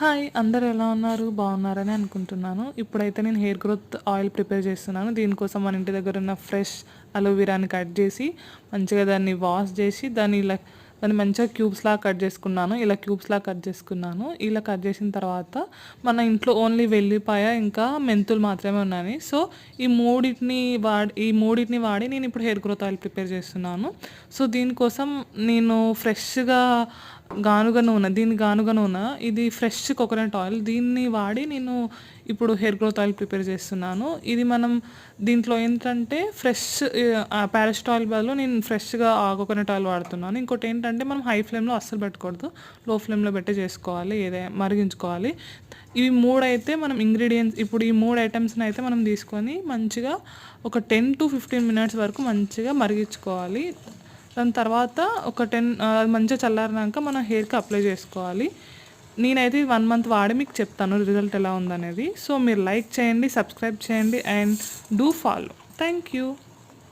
Hi అందరు ఎలా ఉన్నారు? బాగున్నారని అనుకుంటున్నాను. ఇప్పుడైతే నేను హెయిర్ గ్రోత్ ఆయిల్ ప్రిపేర్ చేస్తున్నాను. దీనికోసం మన ఇంటి దగ్గర ఉన్న ఫ్రెష్ అలోవెరాని కట్ చేసి మంచిగా దాన్ని వాష్ చేసి దాన్ని ఇలా దాన్ని మంచిగా క్యూబ్స్లా కట్ చేసుకున్నాను. ఇలా క్యూబ్స్లా కట్ చేసుకున్నాను. ఇలా కట్ చేసిన తర్వాత మన ఇంట్లో ఓన్లీ వెల్లిపాయ ఇంకా మెంతులు మాత్రమే ఉన్నాయి సో ఈ మూడింటిని వాడి ఈ మూడింటిని వాడి నేను ఇప్పుడు హెయిర్ గ్రోత్ ఆయిల్ ప్రిపేర్ చేస్తున్నాను. సో దీనికోసం నేను ఫ్రెష్గా గానుగ నూనె దీని గానుగ నూనె ఇది ఫ్రెష్ కోకోనట్ ఆయిల్. దీన్ని వాడి నేను ఇప్పుడు హెయిర్ గ్రోత్ ఆయిల్ ప్రిపేర్ చేస్తున్నాను. ఇది మనం దీంట్లో ఏంటంటే ఫ్రెష్ ప్యారెస్ట్ ఆయిల్ బదులు నేను ఫ్రెష్గా కోకోనట్ ఆయిల్ వాడుతున్నాను. ఇంకోటి ఏంటంటే మనం హై ఫ్లేమ్లో అస్సలు పెట్టకూడదు. లో ఫ్లేమ్లో పెట్టి చేసుకోవాలి ఏదే మరిగించుకోవాలి. ఇవి మూడైతే మనం ఇంగ్రీడియంట్స్ ఇప్పుడు ఈ మూడు ఐటమ్స్ని అయితే మనం తీసుకొని మంచిగా ఒక టెన్ టు ఫిఫ్టీన్ మినిట్స్ వరకు మంచిగా మరిగించుకోవాలి. దాని తర్వాత ఒక టెన్ అది మంచిగా చల్లారినాక మన హెయిర్కి అప్లై చేసుకోవాలి. నేనైతే వన్ మంత్ వాడి మీకు చెప్తాను రిజల్ట్ ఎలా ఉందనేది. సో మీరు లైక్ చేయండి సబ్స్క్రైబ్ చేయండి and do follow thank you